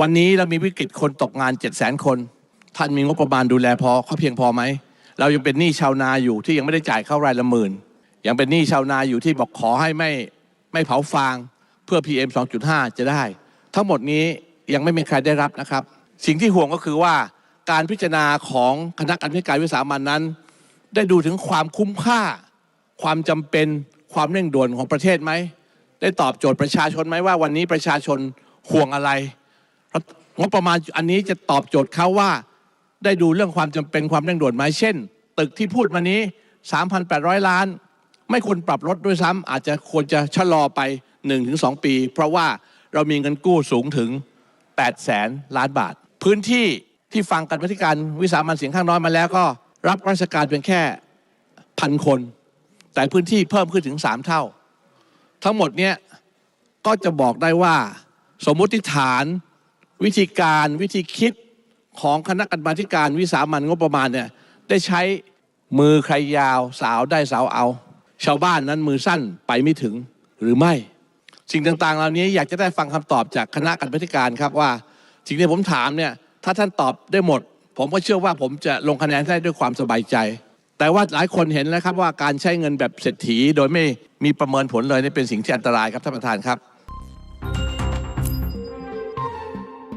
วันนี้เรามีวิกฤตคนตกงาน7 0 0 0 0 0คน ท่านมีงบประมาณดูแลพอเขาเพียงพอไหม เรายังเป็นหนี้ชาวนาอยู่ที่ยังไม่ได้จ่ายเข้ารายละหมื่น ยังเป็นหนี้ชาวนาอยู่ที่บอกขอให้ไม่ไม่เผาฟางเพื่อ PM 2.5 จะได้ ทั้งหมดนี้ยังไม่มีใครได้รับนะครับ สิ่งที่ห่วงก็คือว่าการพิจารณาของคณะกรรมการวิสามันนั้น ได้ดูถึงความคุ้มค่า ความจำเป็นความเร่งด่วนของประเทศไหม ได้ตอบโจทย์ประชาชนไหมว่าวันนี้ประชาชนห่วงอะไร งบประมาณอันนี้จะตอบโจทย์เขาว่าได้ดูเรื่องความจำเป็นความเร่งด่วนไหมเช่น ตึกที่พูดมานี้ 3,800 ล้าน ไม่ควรปรับลดด้วยซ้ำอาจจะควรจะชะลอไป 1-2 ปี เพราะว่าเรามีเงินกู้สูงถึง 8 แสนล้านบาท พื้นที่ที่ฟังกันพธิการวิสามันเสียงข้างน้อยมาแล้วก็ รับราชการเพียงแค่พันคน แต่พื้นที่เพิ่มขึ้นถึง 3 เท่า ทั้งหมดเนี่ยก็จะบอกได้ว่าสมมติฐาน วิธีการวิธีคิดของคณะกรรมาธิการวิสามันงบประมาณเนี่ยได้ใช้มือใครยาวสาวได้สาวเอา ชาวบ้านนั้นมือสั้นไปไม่ถึงหรือไม่ สิ่งต่างๆ เหล่านี้อยากจะได้ฟังคำตอบจากคณะกรรมาธิการครับว่า สิ่งที่ผมถามเนี่ยถ้าท่านตอบได้หมด ผมก็เชื่อว่าผมจะลงคะแนนได้ด้วยความสบายใจ แต่ว่าหลายคนเห็นแล้วครับว่าการใช้เงินแบบเศรษฐีโดยไม่มีประเมินผลเลยนี่เป็นสิ่งที่อันตรายครับท่านประธานครับ